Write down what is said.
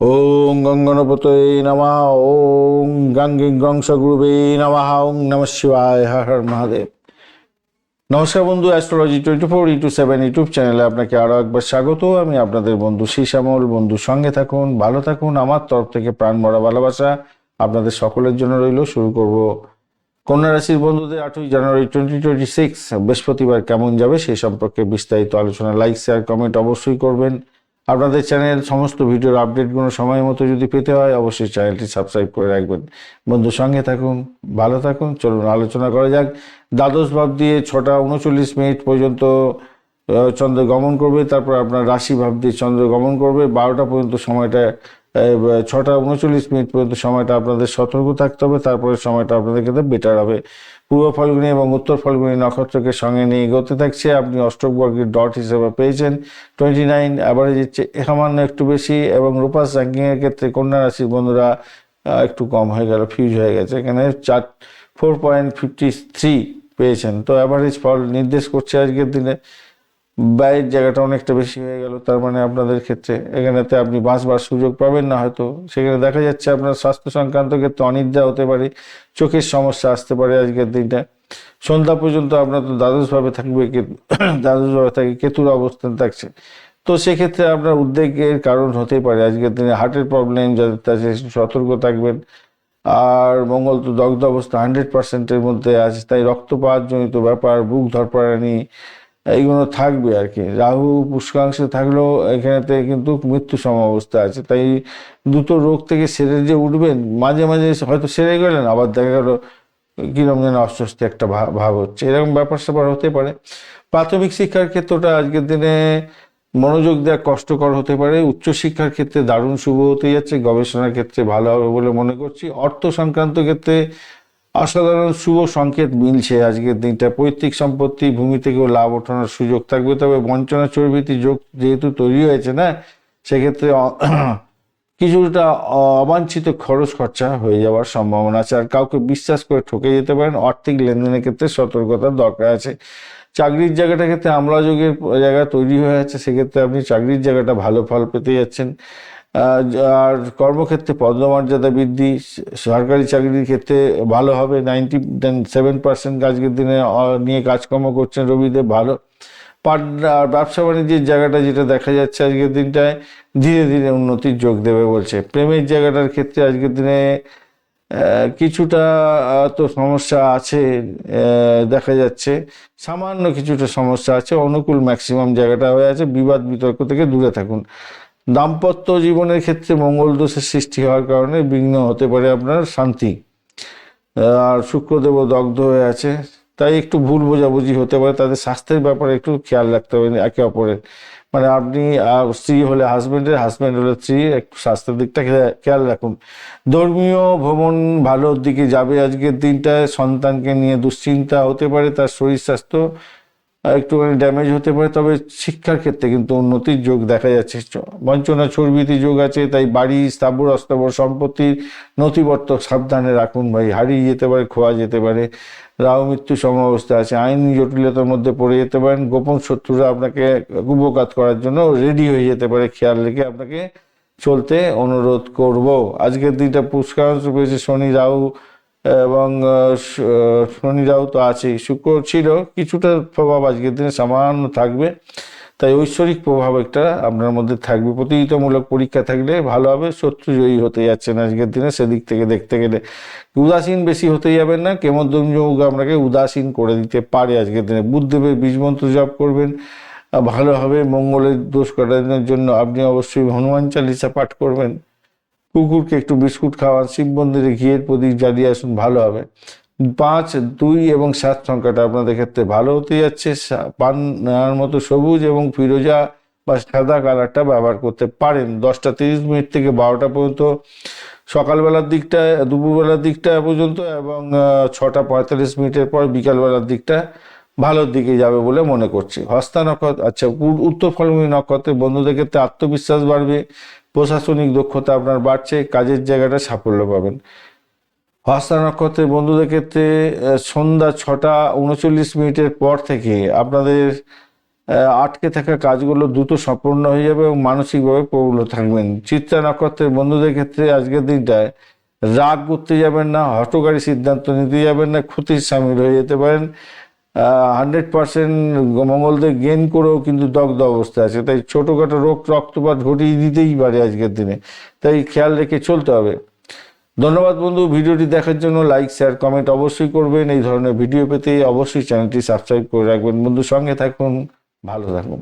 ওং গঙ্গনপতয়ে নমঃ ওং গাঙ্গিং গংস গুরুবে নমঃ ওং নম শিবায়, হর মহাদেব। নমস্কার বন্ধু astrology twenty four into seven YouTube চ্যানেলে আপনাকে আরও একবার স্বাগত। আমি আপনাদের বন্ধু শ্যামল বন্ধু, সঙ্গে থাকুন, ভালো থাকুন, আমার তরফ থেকে প্রাণ ভরা ভালোবাসা আপনাদের সকলের জন্য রইল। শুরু করব কন্যা রাশির বন্ধুদের আটই জানুয়ারি টোয়েন্টি টোয়েন্টি সিক্স বৃহস্পতিবার কেমন যাবে সেই সম্পর্কে বিস্তারিত আলোচনা। লাইক শেয়ার কমেন্ট অবশ্যই করবেন। আপনাদের চ্যানেল সমস্ত ভিডিওর আপডেটগুলো সময় মতো যদি পেতে হয়, অবশ্যই চ্যানেলটি সাবস্ক্রাইব করে রাখবেন। বন্ধুর সঙ্গে থাকুন, ভালো থাকুন, চলুন আলোচনা করা যাক। দ্বাদশ ভাব দিয়ে ছটা উনচল্লিশ মিনিট পর্যন্ত চন্দ্র গমন করবে, তারপর আপনার রাশি ভাব দিয়ে চন্দ্র গমন করবে। বারোটা পর্যন্ত সময়টা ছটা উনচল্লিশ মিনিট পর্যন্ত সময়টা আপনাদের সতর্ক থাকতে হবে, তারপরে সময়টা আপনাদের ক্ষেত্রে বেটার হবে। পূর্ব ফাল্গুনি এবং উত্তর ফাল্গুনি নক্ষত্রকে সঙ্গে নিয়ে এগোতে থাকছে। আপনি অষ্টক বর্গের ডট হিসেবে পেয়েছেন। টোয়েন্টি নাইন অ্যাভারেজের চেয়ে সামান্য একটু বেশি এবং রূপাস র্যাঙ্কিংয়ের ক্ষেত্রে কন্যা রাশির বন্ধুরা একটু কম হয়ে গেল ফিউজ হয়ে গেছে। এখানে চার ফোর পয়েন্ট ফিফটি থ্রি পেয়েছেন। তো অ্যাভারেজ ফল নির্দেশ করছে আজকের দিনে। ব্যয়ের জায়গাটা অনেকটা বেশি হয়ে গেল, তার মানে আপনাদের ক্ষেত্রে এখানেতে আপনি বাঁচবার সুযোগ পাবেন না হয়তো। সেখানে দেখা যাচ্ছে আপনার স্বাস্থ্য সংক্রান্ত ক্ষেত্রে অনিদ্রা হতে পারে, চোখের সমস্যা আসতে পারে আজকের দিনটা। সন্ধ্যা পর্যন্ত আপনার তো দ্বাদশভাবে থাকবে দ্বাদশভাবে থাকে, কেতুর অবস্থান থাকছে। তো সেক্ষেত্রে আপনার উদ্বেগের কারণ হতে পারে। আজকের দিনে হার্টের প্রবলেম, যাদের আছে সতর্ক থাকবেন। আর মঙ্গল তো দগ্ধ অবস্থা, হান্ড্রেড পার্সেন্টের মধ্যে আছে। তাই রক্তপাত জনিত ব্যাপার, বুক ধরপাড়ানি এইগুলো থাকবে আর কি। রাহু পুষ্কাংশে থাকলেও এখানেতে কিন্তু মৃত্যু সমাবস্থা আছে। তাই দুটো রোগ থেকে সেরে যে উঠবেন, মাঝে মাঝে হয়তো সেরে গেলেন, আবার দেখা গেল কীরকম যেন অস্বস্তি একটা ভাব হচ্ছে। এরকম ব্যাপার স্যাপার হতে পারে। প্রাথমিক শিক্ষার ক্ষেত্রটা আজকের দিনে মনোযোগ দেওয়া কষ্টকর হতে পারে। উচ্চশিক্ষার ক্ষেত্রে দারুণ শুভ হতে যাচ্ছে। গবেষণার ক্ষেত্রে ভালো হবে বলে মনে করছি। অর্থ সংক্রান্ত ক্ষেত্রে অসাধারণ শুভ সংকেত মিলছে আজকের দিনটা। পৈতৃক সম্পত্তি, ভূমি থেকেও লাভ ওঠানোর সুযোগ থাকবে, তবে বঞ্চনা চর্বিতি যোগ যেহেতু তৈরি হয়েছে না, সেক্ষেত্রে কিছুটা অবাঞ্ছিত খরচ খরচা হয়ে যাওয়ার সম্ভাবনা আছে। আর কাউকে বিশ্বাস করে ঠকে যেতে পারেন, আর্থিক লেনদেনের ক্ষেত্রে সতর্কতার দরকার আছে। চাকরির জায়গাটা ক্ষেত্রে আমলাযোগের জায়গা তৈরি হয়ে আছে, সেক্ষেত্রে আপনি চাকরির জায়গাটা ভালো ফল পেতে যাচ্ছেন। আর কর্মক্ষেত্রে পদমর্যাদা বৃদ্ধি সরকারি চাকরির ক্ষেত্রে ভালো হবে। নাইনটি সেভেন পার্সেন্ট আজকের দিনে নিয়ে কাজকর্ম করছেন রবিদেব, ভালো। আর ব্যবসা বাণিজ্যের জায়গাটা যেটা দেখা যাচ্ছে আজকের দিনটায়, ধীরে ধীরে উন্নতির যোগ দেবে বলছে। প্রেমের জায়গাটার ক্ষেত্রে আজকের দিনে কিছুটা তো সমস্যা আছে দেখা যাচ্ছে। সামান্য কিছুটা সমস্যা আছে, অনুকূল ম্যাক্সিমাম জায়গাটা হয়ে আছে। বিবাদ বিতর্ক থেকে দূরে থাকুন। দাম্পত্য জীবনের ক্ষেত্রে মঙ্গল দোষের সৃষ্টি হওয়ার কারণে বিঘ্ন হতে পারে আপনার শান্তি। আর শুক্রদেব দগ্ধ হয়ে আছে, তাই একটু ভুল বোঝাবুঝি হতে পারে। তাদের স্বাস্থ্যের ব্যাপারে একটু খেয়াল রাখতে হবে একে অপরের। মানে আপনি স্ত্রী হলে হাজব্যান্ডের হাজব্যান্ড হলে স্ত্রী একটু স্বাস্থ্যের দিকটা খেয়া- খেয়াল রাখুন। ধর্মীয় ভ্রমণ ভালোর দিকে যাবে আজকের দিনটায়, সন্তানকে নিয়ে দুশ্চিন্তা হতে পারে, তার শরীর স্বাস্থ্য একটুখানি ড্যামেজ হতে পারে, তবে শিক্ষার ক্ষেত্রে কিন্তু উন্নতির যোগ দেখা যাচ্ছে। বঞ্চনা, চর্বিতি যোগ আছে, তাই বাড়ি, স্থাবর, অস্থাবর সম্পত্তির নথিপত্র সাবধানে রাখুন ভাই। হারিয়ে যেতে পারে, খোয়া যেতে পারে। রাহু, মৃত্যু সমাবস্থা আছে, আইনি জটিলতার মধ্যে পড়ে যেতে পারেন। গোপন শত্রুরা আপনাকে কুপকাত করার জন্য রেডি হয়ে যেতে পারে। খেয়াল রেখে আপনাকে চলতে অনুরোধ করব। আজকের দিনটা পুষ্কারাংশ পেয়েছে শনি, রাহু এবং আহ, শ- আহ, শনি রাহু তো আছেই শুক্র ছিল কিছুটা প্রভাব আজকের দিনে সামান্য থাকবে। তাই ঐশ্বরিক প্রভাব একটা আপনার মধ্যে থাকবে। প্রতিযোগিতামূলক পরীক্ষা থাকলে ভালো হবে শত্রু জয়ী হতে যাচ্ছেন আজকের দিনে সেদিক থেকে দেখতে গেলে। উদাসীন বেশি হতে যাবেন না কেমদ্রম যোগ আপনাকে উদাসীন করে দিতে পারে আজকের দিনে। বুদ্ধদেবের বীজমন্ত্র জপ করবেন ভালো হবে। মঙ্গলের দোষ কাটানোর জন্য আপনি অবশ্যই হনুমান চালিসা পাঠ করবেন। কুকুরকে একটু বিস্কুট খাওয়ান, শিব মন্দিরে ঘিয়ের প্রদীপ জ্বালিয়ে আসুন, ভালো হবে। পাঁচ, দুই এবং সাত সংখ্যাটা আপনাদের ক্ষেত্রে ভালো হতে যাচ্ছে। পান মতো সবুজ এবং ফিরোজা বা সাদা কালারটা ব্যবহার করতে পারেন। দশটা তিরিশ মিনিট থেকে বারোটা পর্যন্ত, সকালবেলার দিকটা, দুপুরবেলার দিকটা পর্যন্ত এবং ছটা পঁয়তাল্লিশ মিনিটের পর বিকালবেলার দিকটা ভালোর দিকে যাবে বলে মনে করছি। হস্তা নক্ষত্র আচ্ছা উত্তর ফলমী নক্ষত্রের বন্ধুদের ক্ষেত্রে আত্মবিশ্বাস বাড়বে। প্রশাসনিক দক্ষতা আপনার বাড়ছে, কাজের জায়গাটা সাফল্য পাবেন। হস্তা নক্ষত্রের বন্ধুদের ক্ষেত্রে সন্ধ্যা ছটা উনচল্লিশ মিনিটের পর থেকে আপনাদের আটকে থাকা কাজগুলো দ্রুত সম্পূর্ণ হয়ে যাবে এবং মানসিকভাবে প্রবল থাকবেন। চিত্রা নক্ষত্রের বন্ধুদের ক্ষেত্রে আজকের দিনটায় রাগ করতে যাবেন না হটকারী সিদ্ধান্ত নিতে যাবেন না, ক্ষতির সামিল হয়ে যেতে পারেন। হান্ড্রেড পার্সেন্ট মঙ্গলদের গেন করেও কিন্তু দগ্ধ অবস্থা আছে। তাই ছোটোখাটো রোগ, রক্তপাত ঘটিয়ে দিতেই পারে আজকের দিনে। তাই খেয়াল রেখে চলতে হবে। ধন্যবাদ বন্ধু, ভিডিওটি দেখার জন্য লাইক শেয়ার কমেন্ট অবশ্যই করবেন। এই ধরনের ভিডিও পেতে অবশ্যই চ্যানেলটি সাবস্ক্রাইব করে রাখবেন। বন্ধু, সঙ্গে থাকুন, ভালো থাকুন।